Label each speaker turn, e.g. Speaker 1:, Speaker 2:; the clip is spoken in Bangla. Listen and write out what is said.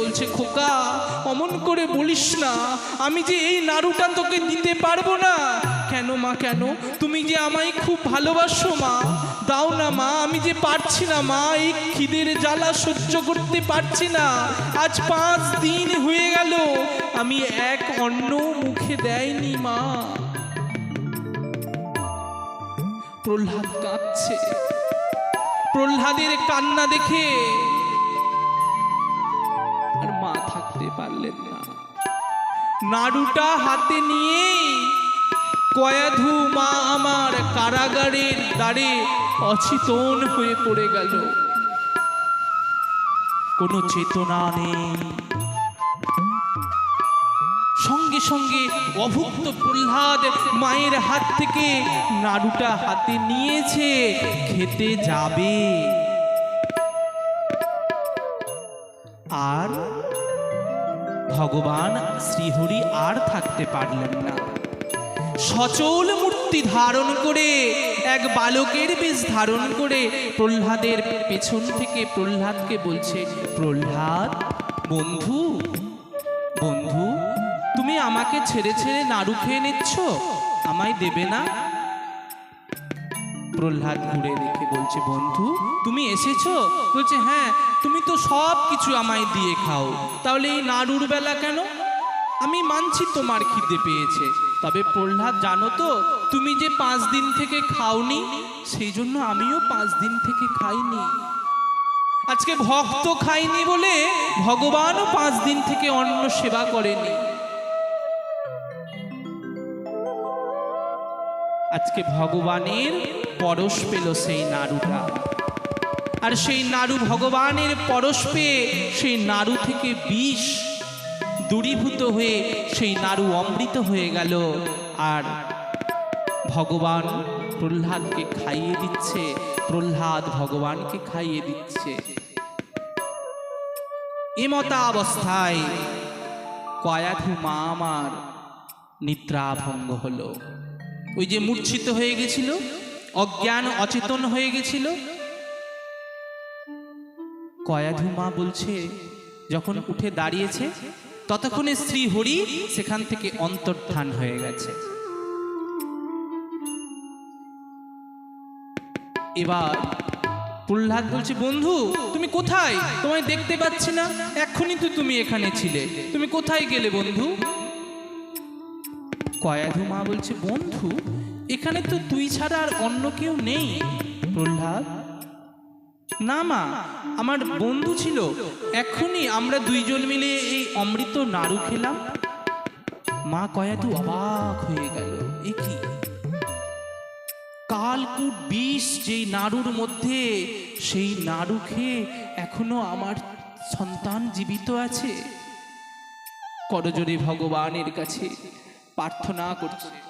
Speaker 1: বলছে, খোকা, অমন করে বলিস না। আমি যে এই নাড়ুটা তোকে দিতে পারব না। কেন মা, কেন? তুমি যে আমায় খুব ভালোবাসো মা। দাও না মা, আমি যে পারছি না মা। এই খিদের জ্বালা সহ্য করতে পারছি না। আজ পাঁচ দিন হয়ে গেল। আমি এক অন্ন মুখে দেয়নি মা। প্রহ্লাদ কাঁদছে। প্রহ্লাদের কান্না দেখে থাকতে পারলেন না। নাড়ুটা হাতে নিয়ে কয়াধু মা, আমার কারাগারের দ্বারে অচেতন হয়ে পড়ে গেল। কোনো চেতনা নেই। সঙ্গে সঙ্গে অভুক্ত প্রহ্লাদ মায়ের হাত থেকে নাড়ুটা হাতে নিয়েছে, খেতে যাবে। ভগবান শ্রীহরি আর থাকতে পারলেন না। সচল মূর্তি ধারণ করে, এক বালকের বেশ ধারণ করে প্রহ্লাদের পেছন থেকে প্রহ্লাদকে বলছে, প্রহ্লাদ, বন্ধু বন্ধু, তুমি আমাকে ছেড়ে ছেড়ে নাড়ু খেয়ে নিচ্ছ? আমায় দেবে না? প্রহ্লাদ ঘুরে দেখে বলছে, বন্ধু, তুমি এসেছ? বলছে হ্যাঁ তুমি তো সব কিছু আমায় দিয়ে খাও। তাহলে এই নাড়ুর বেলা কেন? আমি মানছি তোমার খিদে পেয়েছে। তবে প্রহ্লাদ, জানো তো, তুমি যে পাঁচ দিন থেকে খাওনি, সেই জন্য আমিও পাঁচ দিন থেকে খাইনি। আজকে ভক্ত খাইনি বলে ভগবানও পাঁচ দিন থেকে অন্য সেবা করেনি। আজকে ভগবানের পরশ পেল সেই নাড়ুটা। আর সেই নাড়ু ভগবানের পরশ পেয়ে সেই নাড়ু থেকে বিষ দূরীভূত হয়ে সেই নাড়ু অমৃত হয়ে গেল। আর ভগবান প্রহ্লাদকে খাইয়ে দিচ্ছে, প্রহ্লাদ ভগবানকে খাইয়ে দিচ্ছে। এমতা অবস্থায় কয়াধু মা আমার নিদ্রাভঙ্গ হলো। ওই যে মূর্ছিত হয়ে গেছিল অজ্ঞান অচেতন হয়ে গেছিল। কয়াধু মা বলছে, যখন উঠে দাঁড়িয়েছে, ততক্ষণে শ্রী হরি সেখান থেকে অন্তর্ধান হয়ে গেছে। এবার প্রহ্লাদ বলছে, বন্ধু, তুমি কোথায়? তোমায় দেখতে পাচ্ছি না। এক্ষুনি তো তুমি এখানে ছিলে। তুমি কোথায় গেলে, বন্ধু? কয়াধু মা বলছে, বন্ধু এখানে তো তুই ছাড়া আর অন্য কেউ নেই। প্রহ্লাদ। না মা, আমার বন্ধু ছিল। এখনই আমরা দুইজন মিলে এই অমৃত নাড়ু খেলাম। মা কয়াধু অবাক হয়ে গেল। এ কি? কালকুট বিষ যেই নাড়ুর মধ্যে, সেই নাড়ু খেয়ে এখনও আমার সন্তান জীবিত আছে। করজোরে ভগবানের কাছে প্রার্থনা করছে।